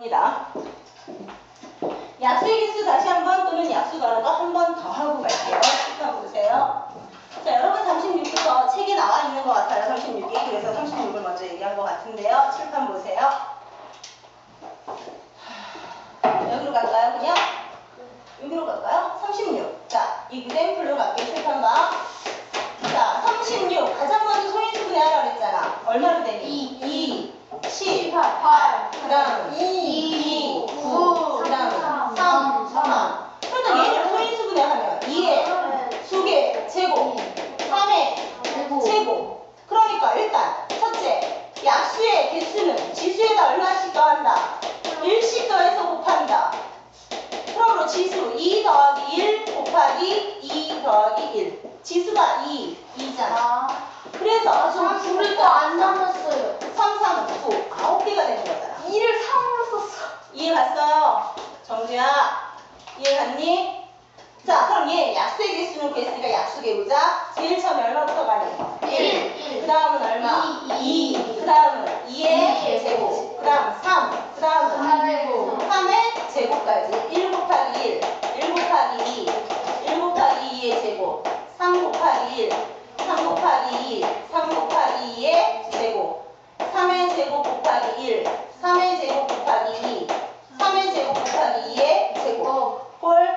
입니다. 약수의 개수 다시 한 번 또는 약수 더하고 한번 더 하고 갈게요. 잠깐 보세요. 자, 여러분 36부터 책에 나와 있는 것 같아요. 36이. 그래서 36을 먼저 얘기한 것 같은데요. 칠판 보세요. 여기로 갈까요? 그냥? 여기로 갈까요? 36. 자, 이그램플로 갈게요. 칠판 봐. 자, 36. 가장 먼저 소인수 분해하라 그랬잖아. 얼마로 되니? 이. 2, 10, 8, 그 다음 2, 9, 그 다음 3, 3. 그러니까 얘를 소인수 분해 하면 2의 수개 제곱, 3의 제곱. 그러니까 일단 첫째, 약수의 개수는 지수에다 얼마씩 더한다? 1씩 더해서 곱한다. 그러므로 지수 2 더하기 1 곱하기 2 더하기 1. 지수가 2, 2잖아. 그래서 저 불을 또안 남았어요. 3, 3, 9, 9개가 되는 거잖아. 2를 3으로 썼어. 이해 갔어요? 정주야, 이해 갔니? 자, 그럼 얘 약수의 개수는 개수가 약수 개보자. 제일 처음에 얼마부터 가니? 1, 그 다음은 얼마? 이, 2. 그 다음은 2의 이의 제곱. 그 다음 3. 그 다음은 3제곱. 3의 제곱까지 1 곱하기 1, 1 곱하기 2, 1 곱하기 2의 제곱, 3 곱하기 1, 3 곱하기 2, 3 곱하기 2의 제곱, 3의 제곱 곱하기 1, 3의 제곱 곱하기 2, 3의 제곱 곱하기 2의 제곱. 어, 홀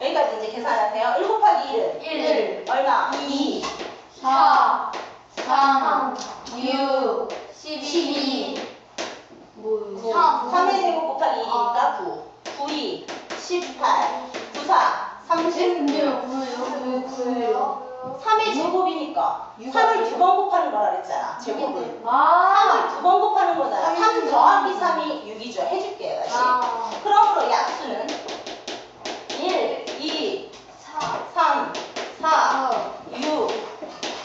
여기까지 이제 계산하세요. 1 곱하기 1은 일. 얼마? 2. 4, 3, 6, 12, 뭐요? 3의 제곱 곱하기 2니까 9. 9, 2, 18, 9, 4, 36. 3의 제곱이니까 3을 두 번 곱하는 거라 그랬잖아. 제곱을. 아, 3을 두 번 곱하는 거잖아. 3 더하기 3이 6이죠. 해줄게요, 다시. 아, 그러므로 약수는 1, 2, 3, 4, 6,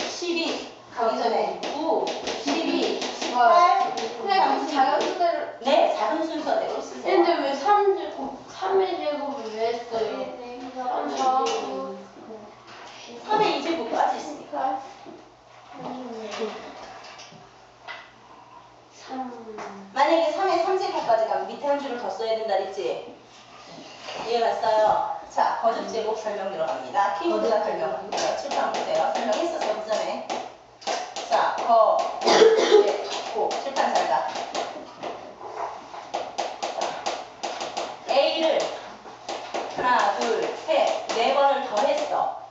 12, 가기 전에 9, 12, 18, 그냥 자연 수대로. 네, 작은 순서대로 쓰세요. 근데 왜 3제곱, 3의 제곱을 왜 했어요? 3의 2제곱까지 있으니까. 3. 만약에 3의 3제곱까지 가면 밑에 한 줄을 더 써야 된다 그랬지? 이해 갔어요? 자, 거듭 제곱 설명 들어갑니다. 키보드가 설명합니다. 출판 보세요. 설명했었어, 그 전에. 자, 거, 제곱, 출판 잘 가. 자, A를 하나, 둘, 셋, 네 번을 더했어.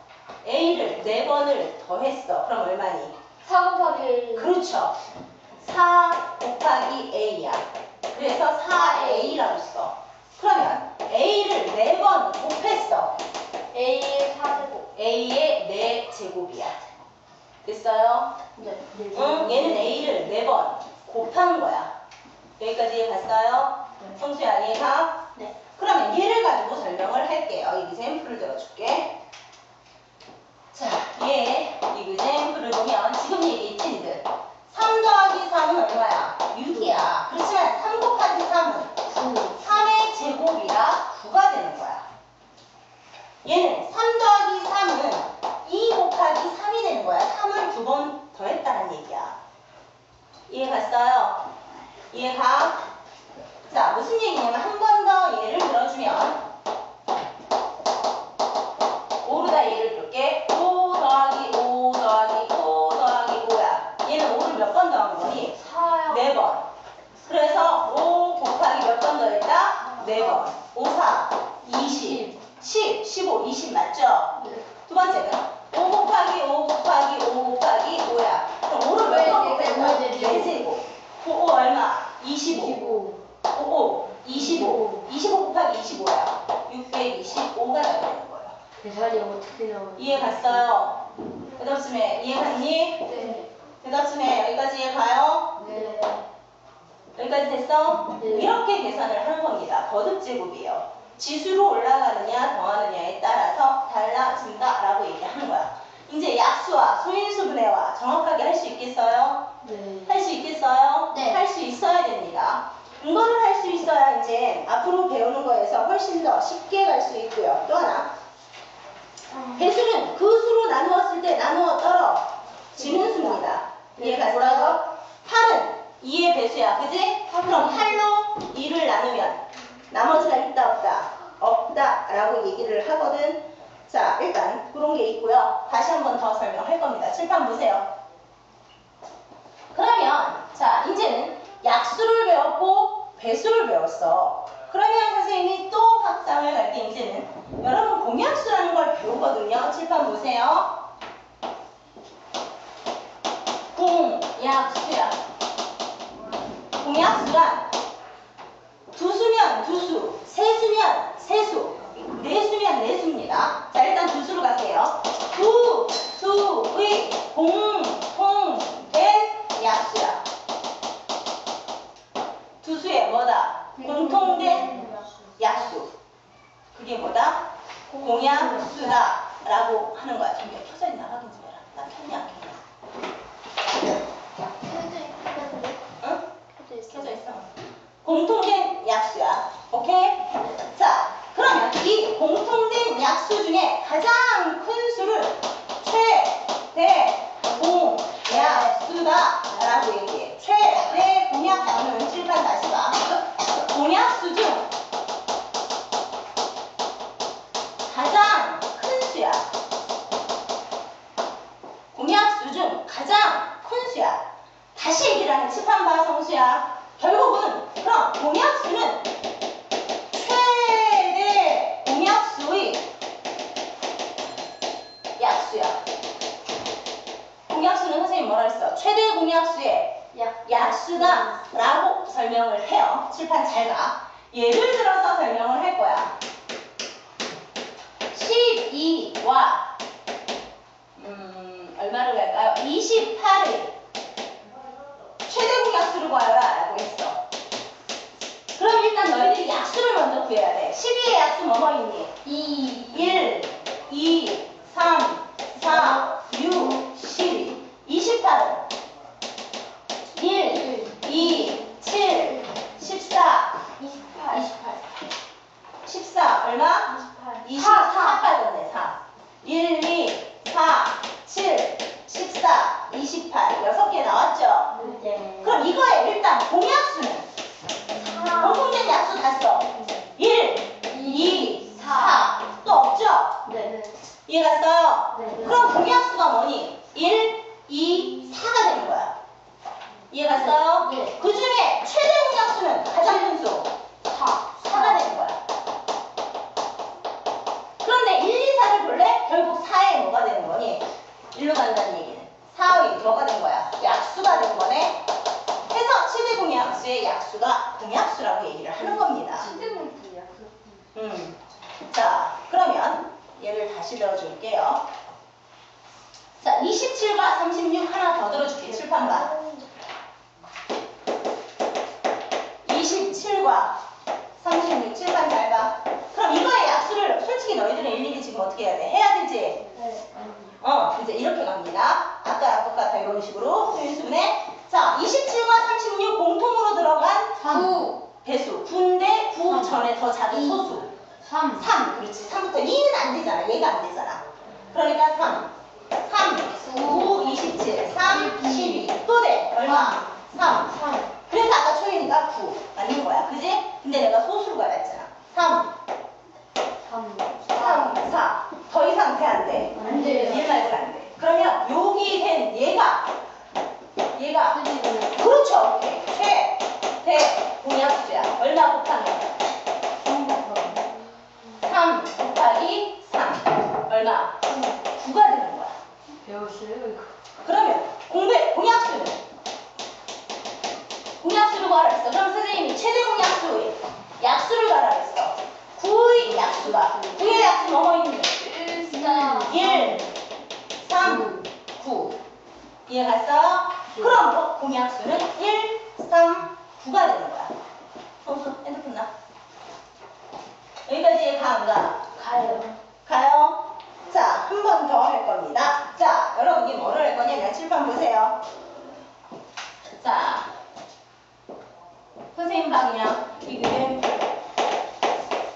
A를 네 번을 더했어. 그럼 얼마니? 4 곱하기 1. 그렇죠. 4 곱하기 A야. 그래서 4A라고 써. 그러면 A를 4번 곱했어. A의 4제곱. A의 4제곱이야. 됐어요? 네. 응, 얘는 A를 4번 곱한 거야. 여기까지 이해 갔어요? 성수야, 이해가? 네. 그러면 얘를 가지고 설명을 할게요. 이그젠플을 들어줄게. 자, 얘 이그젠플을 보면 지금 얘기했지, 니들? 3 더하기 3은 얼마야? 6이야. 그렇지 25. 25. 25. 25 곱하기 25야. 625가 나오는 거예요. 계산이 어떻게 나오 이해 갔어요? 대답쯤에 이해 갔니? 네. 대답쯤에 여기까지 이해 가요? 네. 여기까지 됐어? 네. 이렇게 계산을 하는 겁니다. 거듭 제곱이에요. 지수로 올라가느냐 더하느냐에 따라서 달라진다라고 얘기하는 거야. 이제 약수와 소인수 분해와 정확하게 할 수 있겠어요? 네. 할 수 있겠어요? 네. 할 수 있어야 됩니다. 이거를 할 수 있어야 이제 앞으로 배우는 거에서 훨씬 더 쉽게 갈 수 있고요. 또 하나, 배수는 그 수로 나누어 떨어지는 수입니다. 이해 갔어요? 8은 2의 배수야. 그지? 그럼 8로 2를 나누면 나머지가 있다 없다? 없다 라고 얘기를 하거든. 자 일단 그런 게 있고요. 다시 한 번 더 설명할 겁니다. 칠판 보세요. 그러면 자 이제는 약수를 배수를 배웠어. 그러면 선생님이 또 확장을 갈 때 이제는 여러분 공약수라는 걸 배우거든요. 칠판 보세요. 공약수야. 공약수란 두 수면 두 수, 세 수면 세 수, 네 수면 네 수입니다. 자 일단 두 수로 갈게요. 두, 수의 공통된 약수야. 두수의 뭐다? 공통된 약수. 그게 뭐다? 공약수다. 라고 하는 거야. 약수야. 공약수는 선생님 뭐라 했어? 최대 공약수의 약수다 라고 설명을 해요. 칠판 잘 가. 예를 들어서 설명을 할 거야. 12와 음, 얼마를 갈까요? 28을 최대 공약수를 구하라 라고 했어. 그럼 일단 너희들이 약수를 먼저 구해야 돼. 12의 약수 뭐뭐 있니? 2, 1, 2, 3, 4, 6, 12. 28은 1, 2, 7, 14, 14 얼마? 24 빠졌네 4 1, 2, 4, 7, 14, 28 6개 나왔죠? 그럼 이거에 일단 공약수는 공통된 약수 다 써. 1, 2, 4. 또 없죠? 이해가 써요? 그럼 공약수가 뭐니? 1, 37과 36 하나 더 들어줄게. 출판가 27과 36 7반 잘 봐. 그럼 이거의 약수를 솔직히 너희들은 일일이 지금 어떻게 해야 돼? 해야 되지? 네. 어, 이제 이렇게 갑니다. 아까 똑같아 이런 식으로. 소윤수분의 자, 27과 36 공통으로 들어간 9 배수. 9인데 9 전에 더 작은 2. 소수. 3 3 그렇지. 3부터 2는 안 되잖아. 얘가 안 되잖아. 그러니까 3 3, 9, 27, 3, 12. 또 돼. 얼마? 3. 3. 그래서 아까 초이니까 9. 맞는 거야. 그지? 근데 내가 소수로 갈았잖아. 3, 3. 3, 4. 더 이상 돼안 돼? 안 돼요. 얘 말고 안 돼. 그러면 여기 된 얘가 얘가 그렇죠. 오케이. 최, 대, 공약수야. 얼마 곱하면? 3 곱하기 3. 얼마? 9가 되는. 배웠어요, 이거. 그러면 공배 공약수는 공약수를 구하라 했어. 그럼 선생님이 최대 공약수의 약수를 구하라 했어. 9의 약수가 9의 약수 뭐뭐 있니? 1, 4. 1, 3, 9. 이해갔어? 그럼 뭐 공약수는 1, 3, 9가 되는 거야. 성수 핸드폰 나. 여기까지 가안 가? 가요. 가요. 자, 한번 더 할 겁니다. 자, 여러분이 뭐를 할 거냐면 칠판 보세요. 자, 선생님 방이야. 이그램.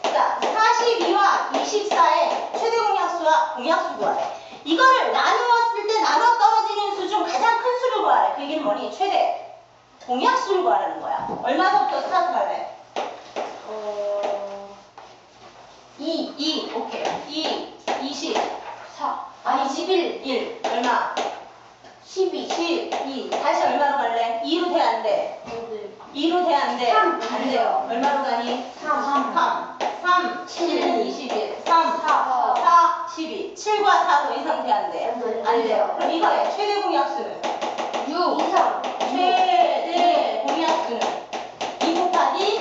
자, 42와 24의 최대 공약수와 공약수 구하래. 이거를 나누었을 때 나눠 떨어지는 수 중 가장 큰 수를 구하래. 그 얘기는 뭐니? 최대 공약수를 구하라는 거야. 얼마서부터 할래? 어, 2, 2, 오케이. 2, 20, 4, 아니 11, 1, 얼마? 12, 12, 다시 얼마로 갈래? 2로 돼, 안 돼? 5, 2로 돼, 안 돼? 삼. 안 돼요. 얼마로 가니? 3, 3, 3, 7, 21, 3, 4, 4, 12. 7과 4로 이상 돼, 안 돼? 안안 돼요. 그럼 이거의 최대 공약수는? 6, 2, 3, 최대 공약수는 2 곱하기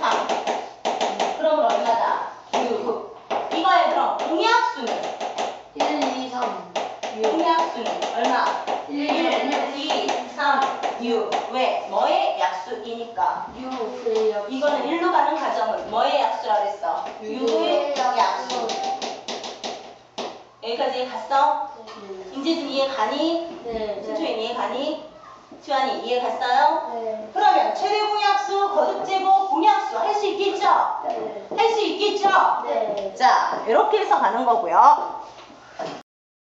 3. 그러면 얼마다? 6. 이거의 그럼 공약수는? 1, 2, 3, 6, 공약수는 얼마? 1, 1, 2, 3, 6. 왜? 뭐의 약수이니까. 6, 그 이거는 1로 가는 가정은 뭐의 약수라 그랬어? 6의 약수. 여기까지 갔어? 임재준 이해 가니? 네, 신초인 이해 가니? 수환이 이해 갔어요? 네, 그러면 최대 공약수, 거듭 제곱, 공약수 할 수 있겠죠? 네, 할 수 있겠죠? 네. 자, 이렇게 해서 가는 거고요.